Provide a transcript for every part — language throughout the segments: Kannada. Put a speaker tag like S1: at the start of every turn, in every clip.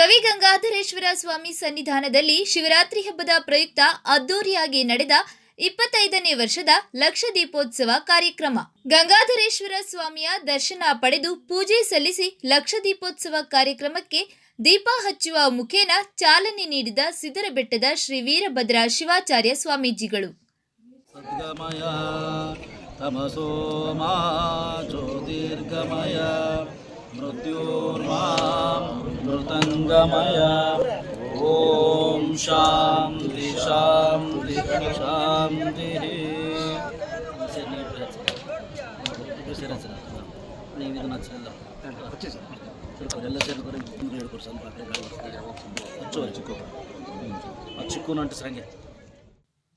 S1: ಗವಿ ಗಂಗಾಧರೇಶ್ವರ ಸ್ವಾಮಿ ಸನ್ನಿಧಾನದಲ್ಲಿ ಶಿವರಾತ್ರಿ ಹಬ್ಬದ ಪ್ರಯುಕ್ತ ಅದ್ದೂರಿಯಾಗಿ ನಡೆದ ಇಪ್ಪತ್ತೈದನೇ ವರ್ಷದ ಲಕ್ಷ ದೀಪೋತ್ಸವ ಕಾರ್ಯಕ್ರಮ. ಗಂಗಾಧರೇಶ್ವರ ಸ್ವಾಮಿಯ ದರ್ಶನ ಪಡೆದು ಪೂಜೆ ಸಲ್ಲಿಸಿ ಲಕ್ಷ ದೀಪೋತ್ಸವ ಕಾರ್ಯಕ್ರಮಕ್ಕೆ ದೀಪ ಹಚ್ಚುವ ಮುಖೇನ ಚಾಲನೆ ನೀಡಿದ ಸಿದ್ದರಬೆಟ್ಟದ ಶ್ರೀ ವೀರಭದ್ರ ಶಿವಾಚಾರ್ಯ ಸ್ವಾಮೀಜಿಗಳು.
S2: ಸದ್ಗಮಯ ಓಂ ಶಾಂತಿ ಶಾಂತಿ ಶಾಂತಿ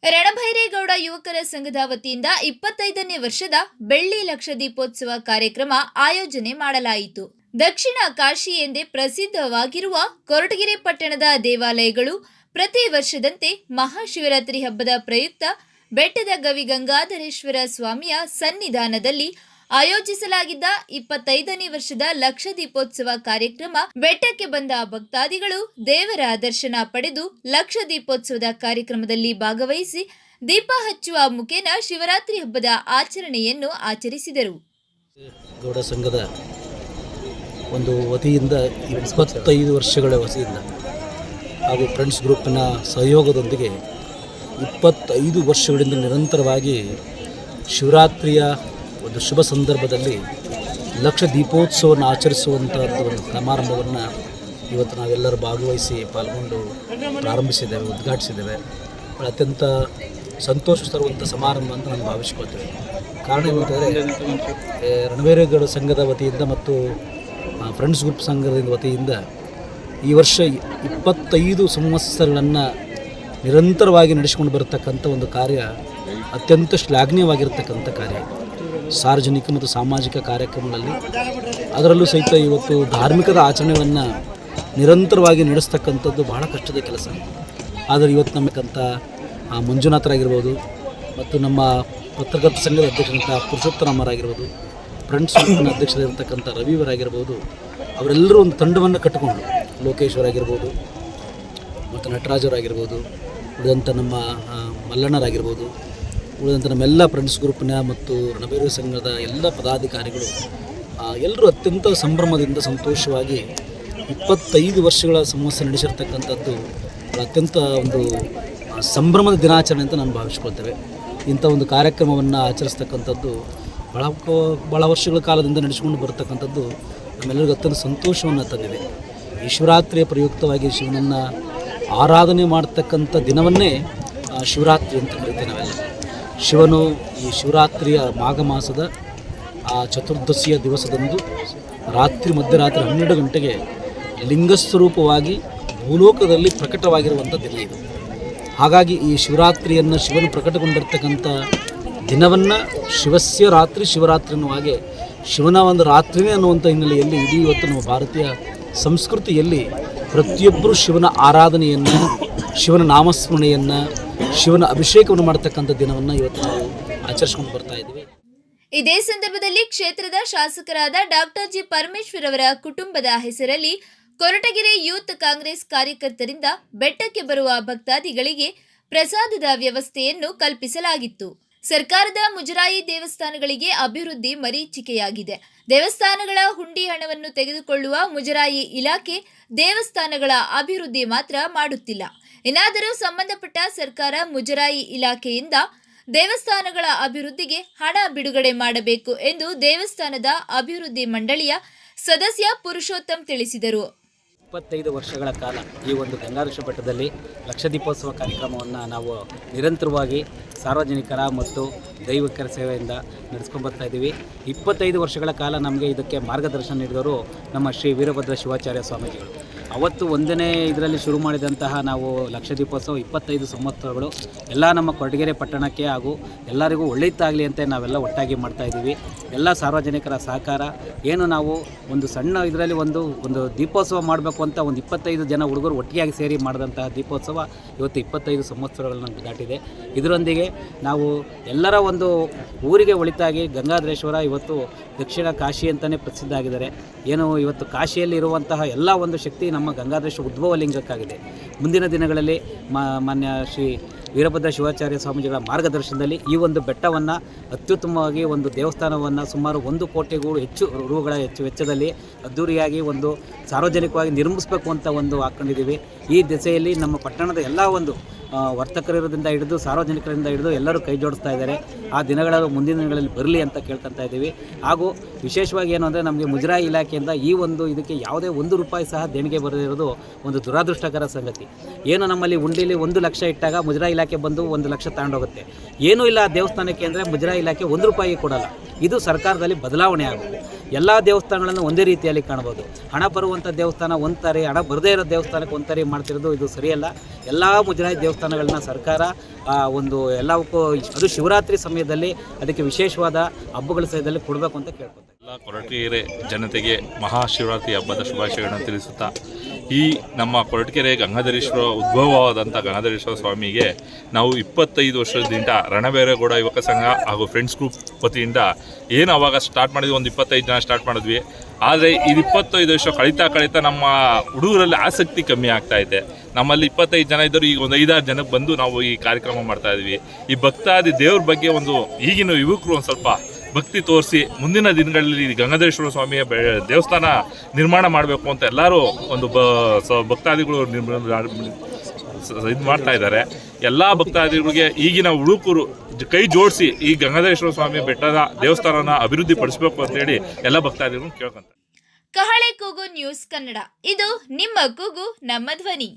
S1: ರಣಭೈರೇಗೌಡ ಯುವಕರ ಸಂಘದ ವತಿಯಿಂದ ಇಪ್ಪತ್ತೈದನೇ ವರ್ಷದ ಬೆಳ್ಳಿ ಲಕ್ಷ ದೀಪೋತ್ಸವ ಕಾರ್ಯಕ್ರಮ ಆಯೋಜನೆ ಮಾಡಲಾಯಿತು. ದಕ್ಷಿಣ ಕಾಶಿ ಎಂದೇ ಪ್ರಸಿದ್ಧವಾಗಿರುವ ಕೊರಟಗೆರೆ ಪಟ್ಟಣದ ದೇವಾಲಯಗಳು ಪ್ರತಿ ವರ್ಷದಂತೆ ಮಹಾಶಿವರಾತ್ರಿ ಹಬ್ಬದ ಪ್ರಯುಕ್ತ ಬೆಟ್ಟದ ಗವಿ ಗಂಗಾಧರೇಶ್ವರ ಸ್ವಾಮಿಯ ಸನ್ನಿಧಾನದಲ್ಲಿ ಆಯೋಜಿಸಲಾಗಿದ್ದ ಇಪ್ಪತ್ತೈದನೇ ವರ್ಷದ ಲಕ್ಷ ದೀಪೋತ್ಸವ ಕಾರ್ಯಕ್ರಮ ಬೆಟ್ಟಕ್ಕೆ ಬಂದ ಭಕ್ತಾದಿಗಳು ದೇವರ ದರ್ಶನ ಪಡೆದು ಲಕ್ಷ ದೀಪೋತ್ಸವದ ಕಾರ್ಯಕ್ರಮದಲ್ಲಿ ಭಾಗವಹಿಸಿ ದೀಪ ಹಚ್ಚುವ ಮುಖೇನ ಶಿವರಾತ್ರಿ ಹಬ್ಬದ ಆಚರಣೆಯನ್ನು ಆಚರಿಸಿದರು.
S2: ಗೌಡ ಸಂಘದ ಒಂದು ವತಿಯಿಂದ ಇಪ್ಪತ್ತೈದು ವರ್ಷಗಳ ವತಿಯಿಂದ ಹಾಗೂ ಫ್ರೆಂಡ್ಸ್ ಗ್ರೂಪ್ನ ಸಹಯೋಗದೊಂದಿಗೆ ಇಪ್ಪತ್ತೈದು ವರ್ಷಗಳಿಂದ ನಿರಂತರವಾಗಿ ಶಿವರಾತ್ರಿಯ ಒಂದು ಶುಭ ಸಂದರ್ಭದಲ್ಲಿ ಲಕ್ಷ ದೀಪೋತ್ಸವವನ್ನು ಆಚರಿಸುವಂಥದ್ದು ಒಂದು ಸಮಾರಂಭವನ್ನು ಇವತ್ತು ನಾವೆಲ್ಲರೂ ಭಾಗವಹಿಸಿ ಪಾಲ್ಗೊಂಡು ಪ್ರಾರಂಭಿಸಿದ್ದೇವೆ ಉದ್ಘಾಟಿಸಿದ್ದೇವೆ. ಅತ್ಯಂತ ಸಂತೋಷ ತರುವಂಥ ಸಮಾರಂಭ ಅಂತ ನಾನು ಭಾವಿಸ್ಕೊಳ್ತೇವೆ ಕಾರಣ ಏನಂತಂದರೆ ರಣವೇರಗಡ ಸಂಘದ ವತಿಯಿಂದ ಮತ್ತು ಫ್ರೆಂಡ್ಸ್ ಗ್ರೂಪ್ ಸಂಘದ ವತಿಯಿಂದ ಈ ವರ್ಷ ಇಪ್ಪತ್ತೈದು ಸಂವತ್ಸರಗಳನ್ನು ನಿರಂತರವಾಗಿ ನಡೆಸಿಕೊಂಡು ಬರತಕ್ಕಂಥ ಒಂದು ಕಾರ್ಯ ಅತ್ಯಂತ ಶ್ಲಾಘನೀಯವಾಗಿರ್ತಕ್ಕಂಥ ಕಾರ್ಯ. ಸಾರ್ವಜನಿಕ ಮತ್ತು ಸಾಮಾಜಿಕ ಕಾರ್ಯಕ್ರಮಗಳಲ್ಲಿ ಅದರಲ್ಲೂ ಸಹಿತ ಇವತ್ತು ಧಾರ್ಮಿಕದ ಆಚರಣೆಗಳನ್ನು ನಿರಂತರವಾಗಿ ನಡೆಸ್ತಕ್ಕಂಥದ್ದು ಬಹಳ ಕಷ್ಟದ ಕೆಲಸ. ಆದರೆ ಇವತ್ತು ಆ, ಮಂಜುನಾಥರಾಗಿರ್ಬೋದು ಮತ್ತು ನಮ್ಮ ಪತ್ರಕರ್ತ ಸಂಘದ ಅಧ್ಯಕ್ಷರಂಥ ಪುರುಷೋತ್ತಮರಾಗಿರ್ಬೋದು ಫ್ರೆಂಡ್ಸ್ ಗ್ರೂಪ್ನ ರವಿಯವರಾಗಿರ್ಬೋದು ಅವರೆಲ್ಲರೂ ಒಂದು ತಂಡವನ್ನು ಕಟ್ಟಿಕೊಂಡು ಲೋಕೇಶ್ವರಾಗಿರ್ಬೋದು ಮತ್ತು ನಟರಾಜವರಾಗಿರ್ಬೋದು ಉಳಿದಂಥ ನಮ್ಮ ಮಲ್ಲಣ್ಣರಾಗಿರ್ಬೋದು ಉಳಿದಂಥ ನಮ್ಮೆಲ್ಲ ಫ್ರೆಂಡ್ಸ್ ಗ್ರೂಪ್ನ ಮತ್ತು ರಣಬೇರು ಸಂಘದ ಎಲ್ಲ ಪದಾಧಿಕಾರಿಗಳು ಎಲ್ಲರೂ ಅತ್ಯಂತ ಸಂಭ್ರಮದಿಂದ ಸಂತೋಷವಾಗಿ ಇಪ್ಪತ್ತೈದು ವರ್ಷಗಳ ಸಮಸ್ಯೆ ನಡೆಸಿರ್ತಕ್ಕಂಥದ್ದು ಅತ್ಯಂತ ಒಂದು ಸಂಭ್ರಮದ ದಿನಾಚರಣೆ ಅಂತ ನಾನು ಭಾವಿಸ್ಕೊಳ್ತೇವೆ. ಇಂಥ ಒಂದು ಕಾರ್ಯಕ್ರಮವನ್ನು ಆಚರಿಸ್ತಕ್ಕಂಥದ್ದು ಭಾಳ ಭಾಳ ವರ್ಷಗಳ ಕಾಲದಿಂದ ನಡೆಸಿಕೊಂಡು ಬರತಕ್ಕಂಥದ್ದು ನಮ್ಮೆಲ್ಲರಿಗೂ ಅತ್ಯಂತ ಸಂತೋಷವನ್ನು ತಂದಿದೆ. ಈ ಶಿವರಾತ್ರಿಯ ಪ್ರಯುಕ್ತವಾಗಿ ಶಿವನನ್ನು ಆರಾಧನೆ ಮಾಡ್ತಕ್ಕಂಥ ದಿನವನ್ನೇ ಶಿವರಾತ್ರಿ ಅಂತ ಕರಿತೇವೆ ನಾವೆಲ್ಲ. ಶಿವನು ಈ ಶಿವರಾತ್ರಿಯ ಮಾಘ ಮಾಸದ ಆ, ಚತುರ್ದಶಿಯ ದಿವಸದಂದು ರಾತ್ರಿ ಮಧ್ಯರಾತ್ರಿ ಹನ್ನೆರಡು ಗಂಟೆಗೆ ಲಿಂಗಸ್ವರೂಪವಾಗಿ ಭೂಲೋಕದಲ್ಲಿ ಪ್ರಕಟವಾಗಿರುವಂಥ ದಿನ ಇದು. ಹಾಗಾಗಿ ಈ ಶಿವರಾತ್ರಿಯನ್ನು ಶಿವನು ಪ್ರಕಟಗೊಂಡಿರ್ತಕ್ಕಂಥ ದಿನವನ್ನು ಶಿವಸ್ಯ ರಾತ್ರಿ ಶಿವರಾತ್ರಿ ಅನ್ನುವ ಹಾಗೆ ಶಿವನ ಒಂದು ರಾತ್ರಿನೇ ಅನ್ನುವಂಥ ಹಿನ್ನೆಲೆಯಲ್ಲಿ ಇಡೀ ಇವತ್ತು ನಮ್ಮ ಭಾರತೀಯ ಸಂಸ್ಕೃತಿಯಲ್ಲಿ ಪ್ರತಿಯೊಬ್ಬರೂ ಶಿವನ ಆರಾಧನೆಯನ್ನು, ಶಿವನ ನಾಮಸ್ಮರಣೆಯನ್ನು, ಶಿವನ ಅಭಿಷೇಕವನ್ನು ಮಾಡ್ತಕ್ಕಂಥ ದಿನವನ್ನು ಇವತ್ತು ನಾವು ಆಚರಿಸ್ಕೊಂಡು ಬರ್ತಾ ಇದ್ದೀವಿ.
S1: ಇದೇ ಸಂದರ್ಭದಲ್ಲಿ ಕ್ಷೇತ್ರದ ಶಾಸಕರಾದ ಡಾಕ್ಟರ್ ಜಿ ಪರಮೇಶ್ವರ್ ಅವರ ಕುಟುಂಬದ ಹೆಸರಲ್ಲಿ ಕೊರಟಗೆರೆ ಯೂತ್ ಕಾಂಗ್ರೆಸ್ ಕಾರ್ಯಕರ್ತರಿಂದ ಬೆಟ್ಟಕ್ಕೆ ಬರುವ ಭಕ್ತಾದಿಗಳಿಗೆ ಪ್ರಸಾದದ ವ್ಯವಸ್ಥೆಯನ್ನು ಕಲ್ಪಿಸಲಾಗಿತ್ತು. ಸರ್ಕಾರದ ಮುಜರಾಯಿ ದೇವಸ್ಥಾನಗಳಿಗೆ ಅಭಿವೃದ್ಧಿ ಮರೀಚಿಕೆಯಾಗಿದೆ. ದೇವಸ್ಥಾನಗಳ ಹುಂಡಿ ಹಣವನ್ನು ತೆಗೆದುಕೊಳ್ಳುವ ಮುಜರಾಯಿ ಇಲಾಖೆ ದೇವಸ್ಥಾನಗಳ ಅಭಿವೃದ್ಧಿ ಮಾತ್ರ ಮಾಡುತ್ತಿಲ್ಲ. ಏನಾದರೂ ಸಂಬಂಧಪಟ್ಟ ಸರ್ಕಾರ ಮುಜರಾಯಿ ಇಲಾಖೆಯಿಂದ ದೇವಸ್ಥಾನಗಳ ಅಭಿವೃದ್ಧಿಗೆ ಹಣ ಬಿಡುಗಡೆ ಮಾಡಬೇಕು ಎಂದು ದೇವಸ್ಥಾನದ ಅಭಿವೃದ್ಧಿ ಮಂಡಳಿಯ ಸದಸ್ಯ ಪುರುಷೋತ್ತಮ್ ತಿಳಿಸಿದರು.
S3: ಇಪ್ಪತ್ತೈದು ವರ್ಷಗಳ ಕಾಲ ಈ ಒಂದು ಗಂಗಾರುಷ ಬೆಟ್ಟದಲ್ಲಿ ಲಕ್ಷ ದೀಪೋತ್ಸವ ಕಾರ್ಯಕ್ರಮವನ್ನು ನಾವು ನಿರಂತರವಾಗಿ ಸಾರ್ವಜನಿಕರ ಮತ್ತು ದೈವಿಕರ ಸೇವೆಯಿಂದ ನಡೆಸ್ಕೊಂಡು ಬರ್ತಾ ಇದ್ದೀವಿ. ಇಪ್ಪತ್ತೈದು ವರ್ಷಗಳ ಕಾಲ ನಮಗೆ ಇದಕ್ಕೆ ಮಾರ್ಗದರ್ಶನ ನೀಡಿದವರು ನಮ್ಮ ಶ್ರೀ ವೀರಭದ್ರ ಶಿವಾಚಾರ್ಯ ಸ್ವಾಮೀಜಿಗಳು. ಅವತ್ತು ಒಂದನೇ ಇದರಲ್ಲಿ ಶುರು ಮಾಡಿದಂತಹ ನಾವು ಲಕ್ಷ ದೀಪೋತ್ಸವ ಇಪ್ಪತ್ತೈದು ಸಂವತ್ಸರಗಳು ಎಲ್ಲ ನಮ್ಮ ಕೊರಟಗೆರೆ ಪಟ್ಟಣಕ್ಕೆ ಹಾಗೂ ಎಲ್ಲರಿಗೂ ಒಳ್ಳೆಯದಾಗಲಿ ಅಂತ ನಾವೆಲ್ಲ ಒಟ್ಟಾಗಿ ಮಾಡ್ತಾ ಇದ್ದೀವಿ. ಎಲ್ಲ ಸಾರ್ವಜನಿಕರ ಸಹಕಾರ, ಏನು ನಾವು ಒಂದು ಸಣ್ಣ ಇದರಲ್ಲಿ ಒಂದು ಒಂದು ದೀಪೋತ್ಸವ ಮಾಡಬೇಕು ಅಂತ ಒಂದು ಇಪ್ಪತ್ತೈದು ಜನ ಹುಡುಗರು ಒಟ್ಟಿಗೆ ಸೇರಿ ಮಾಡಿದಂತಹ ದೀಪೋತ್ಸವ ಇವತ್ತು ಇಪ್ಪತ್ತೈದು ಸಂವತ್ಸರಗಳನ್ನು ದಾಟಿದೆ. ಇದರೊಂದಿಗೆ ನಾವು ಎಲ್ಲರ ಒಂದು ಊರಿಗೆ ಒಳಿತಾಗಿ ಗಂಗಾಧರೇಶ್ವರ ಇವತ್ತು ದಕ್ಷಿಣ ಕಾಶಿ ಅಂತಲೇ ಪ್ರಸಿದ್ಧ ಆಗಿದ್ದಾರೆ. ಏನು ಇವತ್ತು ಕಾಶಿಯಲ್ಲಿ ಇರುವಂತಹ ಎಲ್ಲ ಒಂದು ಶಕ್ತಿ ನಮ್ಮ ನಮ್ಮ ಗಂಗಾಧರೇಶ್ವರ ಉದ್ಭವ ಲಿಂಗಕ್ಕಾಗಿದೆ. ಮುಂದಿನ ದಿನಗಳಲ್ಲಿ ಮಾನ್ಯ ಶ್ರೀ ವೀರಭದ್ರ ಶಿವಾಚಾರ್ಯ ಸ್ವಾಮೀಜಿಗಳ ಮಾರ್ಗದರ್ಶನದಲ್ಲಿ ಈ ಒಂದು ಬೆಟ್ಟವನ್ನು ಅತ್ಯುತ್ತಮವಾಗಿ ಒಂದು ದೇವಸ್ಥಾನವನ್ನು ಸುಮಾರು ಒಂದು ಕೋಟಿಗೂ ಹೆಚ್ಚು ರೂಗಳ ಹೆಚ್ಚು ವೆಚ್ಚದಲ್ಲಿ ಅದ್ದೂರಿಯಾಗಿ ಒಂದು ಸಾರ್ವಜನಿಕವಾಗಿ ನಿರ್ಮಿಸಬೇಕು ಅಂತ ಒಂದು ಹಾಕ್ಕೊಂಡಿದ್ದೀವಿ ಈ ದಿಸೆಯಲ್ಲಿ ನಮ್ಮ ಪಟ್ಟಣದ ಎಲ್ಲ ಒಂದು ಆ, ವರ್ತಕರಿಂದ ಹಿಡಿದು ಸಾರ್ವಜನಿಕರಿಂದ ಹಿಡಿದು ಎಲ್ಲರೂ ಕೈ ಜೋಡಿಸ್ತಾ ಇದ್ದಾರೆ. ಆ ದಿನಗಳ ಮುಂದಿನ ದಿನಗಳಲ್ಲಿ ಬರಲಿ ಅಂತ ಕೇಳ್ಕೊತಾ ಇದ್ದೀವಿ. ಹಾಗೂ ವಿಶೇಷವಾಗಿ ಏನು ಅಂದರೆ ನಮಗೆ ಮುಜರಾಯಿ ಇಲಾಖೆಯಿಂದ ಈ ಒಂದು ಇದಕ್ಕೆ ಯಾವುದೇ ಒಂದು ರೂಪಾಯಿ ಸಹ ದೇಣಿಗೆ ಬರದಿರೋದು ಒಂದು ದುರಾದೃಷ್ಟಕರ ಸಂಗತಿ. ಏನು ನಮ್ಮಲ್ಲಿ ಉಂಡಿಲಿ ಒಂದು ಲಕ್ಷ ಇಟ್ಟಾಗ ಮುಜರಾಯಿ ಇಲಾಖೆ ಬಂದು ಒಂದು ಲಕ್ಷ ತಗೊಂಡೋಗುತ್ತೆ. ಏನೂ ಇಲ್ಲ ದೇವಸ್ಥಾನಕ್ಕೆ ಅಂದರೆ ಮುಜರಾಯಿ ಇಲಾಖೆ ಒಂದು ರೂಪಾಯಿ ಕೊಡಲ್ಲ. ಇದು ಸರ್ಕಾರದಲ್ಲಿ ಬದಲಾವಣೆ ಆಗಬೇಕು ಎಲ್ಲ ದೇವಸ್ಥಾನಗಳನ್ನು ಒಂದೇ ರೀತಿಯಲ್ಲಿ ಕಾಣ್ಬೋದು ಹಣ ಬರುವಂಥ ದೇವಸ್ಥಾನ ಒಂದು ತಾರಿ ಹಣ ಬರದೇ ಇರೋ ದೇವಸ್ಥಾನಕ್ಕೆ ಒಂದು ತಾರಿ ಮಾಡ್ತಿರೋದು ಇದು ಸರಿಯಲ್ಲ. ಎಲ್ಲ ಮುಜರಾಯಿ ದೇವಸ್ಥಾನಗಳನ್ನ ಸರ್ಕಾರ ಒಂದು ಎಲ್ಲವಕ್ಕೂ ಅದು ಶಿವರಾತ್ರಿ ಸಮಯದಲ್ಲಿ ಅದಕ್ಕೆ ವಿಶೇಷವಾದ ಹಬ್ಬಗಳ ಸಮಯದಲ್ಲಿ ಕೊಡಬೇಕು ಅಂತ ಕೇಳ್ಕೊತಾರೆ
S4: ಎಲ್ಲ ಕೊರಟಗೆರೆ ಜನತೆಗೆ ಮಹಾಶಿವರಾತ್ರಿ ಹಬ್ಬದ ಶುಭಾಶಯಗಳನ್ನು ತಿಳಿಸುತ್ತಾ ಈ ನಮ್ಮ ಕೊರಟಗೆರೆ ಗಂಗಾಧರೇಶ್ವರ ಉದ್ಭವವಾದಂಥ ಗಂಗಾಧರೇಶ್ವರ ಸ್ವಾಮಿಗೆ ನಾವು ಇಪ್ಪತ್ತೈದು ವರ್ಷದಿಂದ ರಣಬೇರೇಗೌಡ ಯುವಕ ಸಂಘ ಹಾಗೂ ಫ್ರೆಂಡ್ಸ್ ಗ್ರೂಪ್ ವತಿಯಿಂದ ಏನು ಅವಾಗ ಸ್ಟಾರ್ಟ್ ಮಾಡಿದ್ವಿ, ಒಂದು ಇಪ್ಪತ್ತೈದು ಜನ ಸ್ಟಾರ್ಟ್ ಮಾಡಿದ್ವಿ. ಆದರೆ ಇದು ಇಪ್ಪತ್ತೈದು ವರ್ಷ ಕಳೀತಾ ಕಳೀತಾ ನಮ್ಮ ಹುಡುಗರಲ್ಲಿ ಆಸಕ್ತಿ ಕಮ್ಮಿ ಆಗ್ತಾ ಇದೆ. ನಮ್ಮಲ್ಲಿ ಇಪ್ಪತ್ತೈದು ಜನ ಇದ್ದರು ಈಗ ಒಂದು ಐದಾರು ಜನಕ್ಕೆ ಬಂದು ನಾವು ಈ ಕಾರ್ಯಕ್ರಮ ಮಾಡ್ತಾ ಇದ್ವಿ. ಈ ಭಕ್ತಾದಿ ದೇವ್ರ ಬಗ್ಗೆ ಒಂದು ಈಗಿನ ಯುವಕರು ಒಂದು ಸ್ವಲ್ಪ ಭಕ್ತಿ ತೋರಿಸಿ ಮುಂದಿನ ದಿನಗಳಲ್ಲಿ ಗಂಗಾಧೇಶ್ವರ ಗಂಗಾಧರೇಶ್ವರ ಸ್ವಾಮಿಯ ದೇವಸ್ಥಾನ ನಿರ್ಮಾಣ ಮಾಡಬೇಕು ಅಂತ ಎಲ್ಲರೂ ಒಂದು ಬ ಭಕ್ತಾದಿಗಳು ಇದು ಮಾಡ್ತಾ ಇದ್ದಾರೆ. ಎಲ್ಲ ಭಕ್ತಾದಿಗಳಿಗೆ ಈಗಿನ ಉಳುಕೂರು ಕೈ ಜೋಡಿಸಿ ಈ ಗಂಗಾಧರೇಶ್ವರ ಸ್ವಾಮಿ ಬೆಟ್ಟದ ದೇವಸ್ಥಾನನ ಅಭಿವೃದ್ಧಿ ಪಡಿಸಬೇಕು ಅಂತೇಳಿ ಎಲ್ಲ ಭಕ್ತಾದಿಗಳು ಕೇಳ್ಕೊಂತಾರೆ.
S1: ಕಹಳೆ ಕೂಗು ನ್ಯೂಸ್ ಕನ್ನಡ. ಇದು ನಿಮ್ಮ ಕೂಗು, ನಮ್ಮ ಧ್ವನಿ.